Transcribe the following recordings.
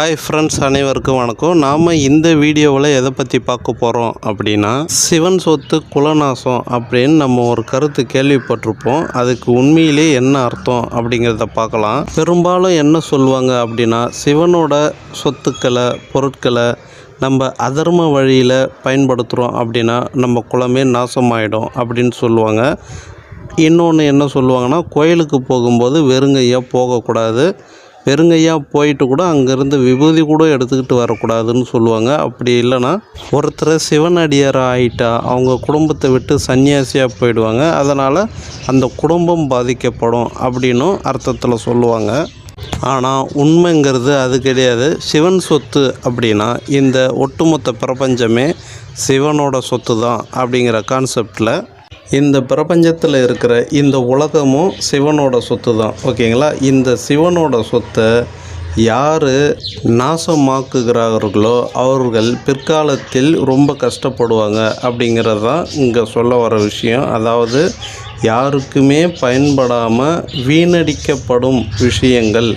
Hi friends அனைவருக்கும் வணக்கம். நாம் இந்த வீடியோவில் எதை பற்றி பார்க்க போகிறோம் அப்படின்னா சிவன் சொத்து குலநாசம் அப்படின்னு நம்ம ஒரு கருத்து கேள்விப்பட்டிருப்போம். அதுக்கு உண்மையிலே என்ன அர்த்தம் அப்படிங்கிறத பார்க்கலாம். பெரும்பாலும் என்ன சொல்லுவாங்க அப்படின்னா சிவனோட சொத்துக்களை பொருட்களை நம்ம அதர்ம வழியில் பயன்படுத்துகிறோம் அப்படின்னா நம்ம குலமே நாசமாயிடும் அப்படின்னு சொல்லுவாங்க. இன்னொன்று என்ன சொல்லுவாங்கன்னா கோயிலுக்கு போகும்போது வெறுங்கையாக போகக்கூடாது. வெறுங்கையாக போயிட்டு கூட அங்கேருந்து விபூதி கூட எடுத்துக்கிட்டு வரக்கூடாதுன்னு சொல்லுவாங்க. அப்படி இல்லைன்னா ஒருத்தர் சிவனடியார் ஆகிட்டா அவங்க குடும்பத்தை விட்டு சன்னியாசியாக போயிடுவாங்க. அதனால் அந்த குடும்பம் பாதிக்கப்படும் அப்படின்னும் அர்த்தத்தில் சொல்லுவாங்க. ஆனால் உண்மைங்கிறது அது கிடையாது. சிவன் சொத்து அப்படின்னா இந்த ஒட்டுமொத்த பிரபஞ்சமே சிவனோட சொத்து தான் அப்படிங்கிற கான்செப்டில் இந்த பிரபஞ்சத்தில் இருக்கிற இந்த உலகமும் சிவனோட சொத்து தான் ஓகேங்களா? இந்த சிவனோட சொத்தை யார் நாசமாக்குகிறார்களோ அவர்கள் பிற்காலத்தில் ரொம்ப கஷ்டப்படுவாங்க அப்படிங்கிறது தான் இங்கே சொல்ல வர விஷயம். அதாவது யாருக்குமே பயன்படாமல் வீணடிக்கப்படும் விஷயங்கள்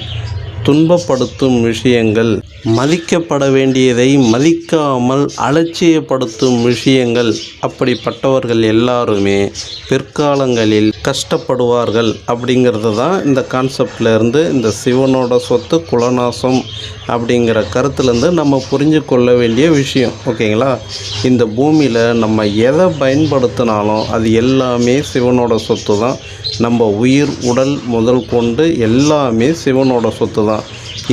துன்பப்படுத்தும் விஷயங்கள் மதிக்கப்பட வேண்டியதை மதிக்காமல் அலட்சியப்படுத்தும் விஷயங்கள். அப்படிப்பட்டவர்கள் எல்லாருமே பிற்காலங்களில் கஷ்டப்படுவார்கள் அப்படிங்கிறது தான் இந்த கான்செப்ட்லேருந்து இந்த சிவனோட சொத்து குலநாசம் அப்படிங்கிற கருத்துலேருந்து நம்ம புரிஞ்சு கொள்ள வேண்டிய விஷயம். ஓகேங்களா? இந்த பூமியில் நம்ம எதை பயன்படுத்தினாலும் அது எல்லாமே சிவனோட சொத்து தான் நம்ம உயிர் உடல் முதல் கொண்டு எல்லாமே சிவனோட சொத்து தான்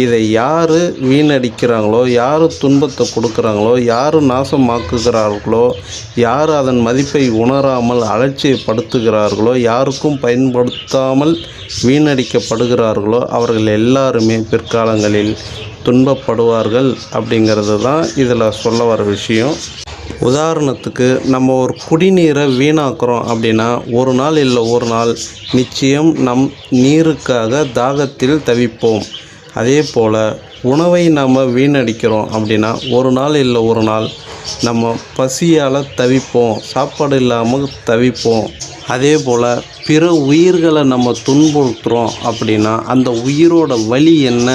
இதை யார் வீணடிக்கிறாங்களோ யார் துன்பத்தை கொடுக்குறாங்களோ யார் நாசமாக்குகிறார்களோ யார் அதன் மதிப்பை உணராமல் அலட்சியப்படுத்துகிறார்களோ யாருக்கும் பயன்படுத்தாமல் வீணடிக்கப்படுகிறார்களோ அவர்கள் எல்லாருமே பிற்காலங்களில் துன்பப்படுவார்கள் அப்படிங்கிறது தான் இதில் சொல்ல வர விஷயம். உதாரணத்துக்கு நம்ம ஒரு குடிநீரை வீணாக்குறோம் அப்படின்னா ஒரு நாள் இல்லை ஒரு நாள் நிச்சயம் நம் நீருக்காக தாகத்தில் தவிப்போம். அதே போல் உணவை நம்ம வீணடிக்கிறோம் அப்படின்னா ஒரு நாள் இல்லை ஒரு நாள் நம்ம பசியால் தவிப்போம் சாப்பாடு இல்லாமல் தவிப்போம். அதே போல் பிற உயிர்களை நம்ம துன்புறுத்துகிறோம் அப்படின்னா அந்த உயிரோட வலி என்ன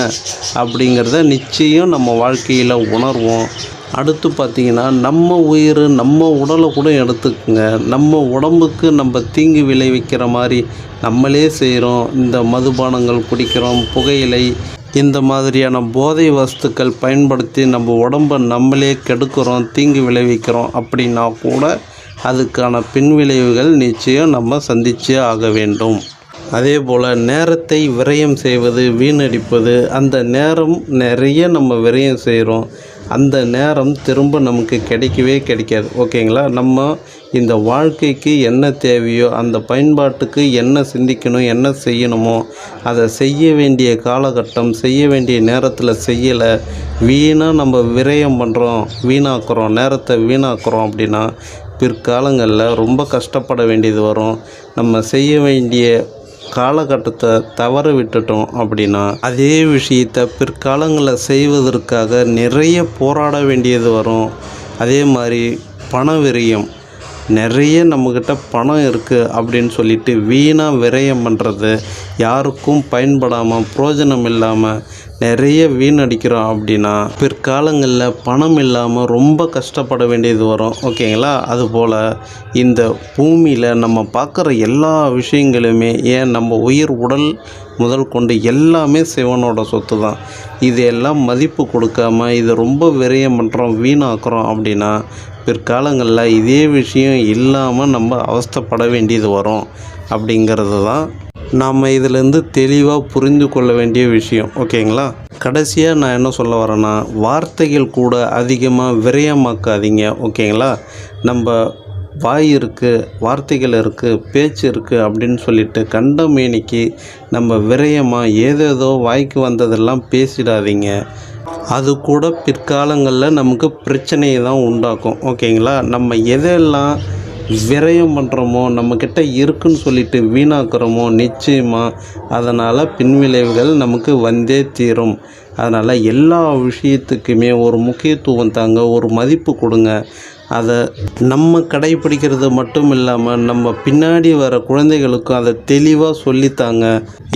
அப்படிங்கிறத நிச்சயம் நம்ம வாழ்க்கையில் உணர்வோம். அடுத்து பார்த்திங்கன்னா நம்ம உயிர் நம்ம உடலை கூட எடுத்துக்குங்க. நம்ம உடம்புக்கு நம்ம தீங்கு விளைவிக்கிற மாதிரி நம்மளே செய்கிறோம் இந்த மதுபானங்கள் குடிக்கிறோம் புகையிலை இந்த மாதிரியான போதை வஸ்துக்கள் பயன்படுத்தி நம்ம உடம்பை நம்மளே கெடுக்கிறோம் தீங்கு விளைவிக்கிறோம் அப்படின்னா கூட அதுக்கான பின்விளைவுகள் நிச்சயம் நம்ம சந்திச்சே ஆக வேண்டும். அதே போல் நேரத்தை விரயம் செய்வது வீணடிப்பது அந்த நேரம் நிறைய நம்ம விரயம் செய்கிறோம். அந்த நேரம் திரும்ப நமக்கு கிடைக்கவே கிடைக்காது. ஓகேங்களா? நம்ம இந்த வாழ்க்கைக்கு என்ன தேவையோ அந்த பயன்பாட்டுக்கு என்ன சிந்திக்கணும் என்ன செய்யணுமோ அதை செய்ய வேண்டிய காலகட்டம் செய்ய வேண்டிய நேரத்தில் செய்யலை. வீணாக நம்ம விரயம் பண்ணுறோம் வீணாக்குறோம் நேரத்தை வீணாக்குறோம் அப்படின்னா பிற்காலங்களில் ரொம்ப கஷ்டப்பட வேண்டியது வரும். நம்ம செய்ய வேண்டிய காலகட்டத்தை தவற விட்டுட்டோம் அப்படின்னா அதே விஷயத்தை பிற்காலங்களில் செய்வதற்காக நிறைய போராட வேண்டியது வரும். அதே மாதிரி பண விரயம் நிறைய நம்மக்கிட்ட பணம் இருக்குது அப்படின்னு சொல்லிட்டு வீணாக விரயம் பண்ணுறது யாருக்கும் பயன்படாமல் பிரயோஜனம் இல்லாமல் நிறைய வீணடிக்கிறோம் அப்படின்னா பிற்காலங்களில் பணம் இல்லாமல் ரொம்ப கஷ்டப்பட வேண்டியது வரும். ஓகேங்களா? அதுபோல் இந்த பூமியில் நம்ம பார்க்குற எல்லா விஷயங்களுமே ஏன் நம்ம உயிர் உடல் முதல் கொண்டு எல்லாமே சிவனோட சொத்து தான். இதெல்லாம் மதிப்பு கொடுக்காம இதை ரொம்ப விரயம் பண்ணுறோம் வீணாக்குறோம் அப்படின்னா பிற்காலங்களில் இதே விஷயம் இல்லாமல் நம்ம அவஸ்தைப்பட வேண்டியது வரும் அப்படிங்கிறது தான் நாம் இதிலேருந்து தெளிவாக புரிந்து கொள்ள வேண்டிய விஷயம். ஓகேங்களா? கடைசியாக நான் என்ன சொல்ல வரேன்னா வார்த்தைகள் கூட அதிகமாக விரயமாக்காதீங்க. ஓகேங்களா? நம்ம வாய் இருக்குது வார்த்தைகள் இருக்குது பேச்சு இருக்குது அப்படின்னு சொல்லிட்டு கண்டமேனிக்கு நம்ம விரயமாக ஏதேதோ வாய்க்கு வந்ததெல்லாம் பேசிடாதீங்க. அது கூட பிற்காலங்களில் நமக்கு பிரச்சனையை தான் உண்டாக்கும். ஓகேங்களா? நம்ம எதெல்லாம் விரயம் பண்ணுறோமோ நம்மக்கிட்ட இருக்குன்னு சொல்லிட்டு வீணாக்குறோமோ நிச்சயமாக அதனால் பின்விளைவுகள் நமக்கு வந்தே தீரும். அதனால் எல்லா விஷயத்துக்குமே ஒரு முக்கியத்துவம் தாங்க ஒரு மதிப்பு கொடுங்க. அதை நம்ம கடைப்பிடிக்கிறது மட்டும் இல்லாமல் நம்ம பின்னாடி வர குழந்தைகளுக்கும் அதை தெளிவாக சொல்லித்தாங்க.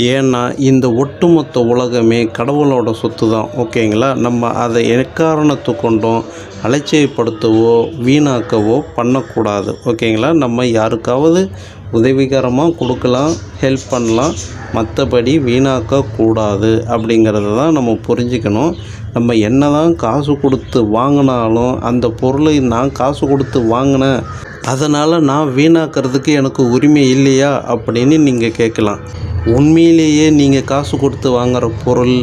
ஏன்னா இந்த ஒட்டுமொத்த உலகமே கடவுளோட சொத்து தான் ஓகேங்களா? நம்ம அதை எக்காரணத்து கொண்டும் அலட்சியப்படுத்தவோ வீணாக்கவோ பண்ணக்கூடாது. ஓகேங்களா? நம்ம யாருக்காவது உதவிகரமாக கொடுக்கலாம் ஹெல்ப் பண்ணலாம். மற்றபடி வீணாக்கக்கூடாது அப்படிங்கிறத தான் நம்ம புரிஞ்சுக்கணும். நம்ம என்ன தான் காசு கொடுத்து வாங்கினாலும் அந்த பொருளை நான் காசு கொடுத்து வாங்கினேன் அதனால் நான் வீணாக்கிறதுக்கு எனக்கு உரிமை இல்லையா அப்படின்னு நீங்கள் கேட்கலாம். உண்மையிலேயே நீங்கள் காசு கொடுத்து வாங்குகிற பொருள்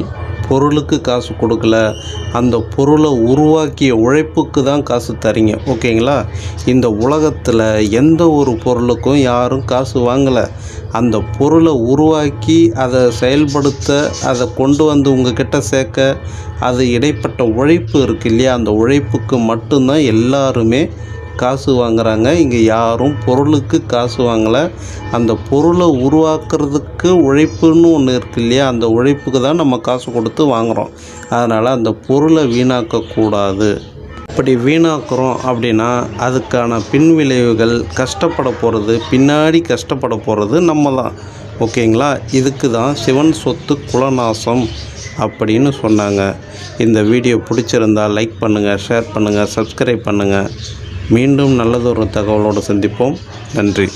பொருளுக்கு காசு கொடுக்கல. அந்த பொருளை உருவாக்கிய உழைப்புக்கு தான் காசு தரீங்க. ஓகேங்களா? இந்த உலகத்தில் எந்த ஒரு பொருளுக்கும் யாரும் காசு வாங்கலை. அந்த பொருளை உருவாக்கி அதை செயல்படுத்த அதை கொண்டு வந்து உங்ககிட்ட சேர்க்க அது இடைப்பட்ட உழைப்பு இருக்கு இல்லையா? அந்த உழைப்புக்கு மட்டும்தான் எல்லாருமே காசு வாங்குறாங்க. இங்கே யாரும் பொருளுக்கு காசு வாங்கலை. அந்த பொருளை உருவாக்குறதுக்கு உழைப்புன்னு ஒன்று இருக்கு இல்லையா? அந்த உழைப்புக்கு தான் நம்ம காசு கொடுத்து வாங்குகிறோம் அதனால் அந்த பொருளை வீணாக்கக்கூடாது அப்படி வீணாக்குறோம் அப்படின்னா அதுக்கான பின்விளைவுகள் கஷ்டப்பட போகிறது பின்னாடி கஷ்டப்பட போகிறது நம்ம தான். ஓகேங்களா? இதுக்கு தான் சிவன் சொத்து குலநாசம் அப்படின்னு சொன்னாங்க. இந்த வீடியோ பிடிச்சிருந்தா லைக் பண்ணுங்கள் ஷேர் பண்ணுங்கள் சப்ஸ்கிரைப் பண்ணுங்கள் மீண்டும் நல்லதொரு தகவலோடு சந்திப்போம். நன்றி.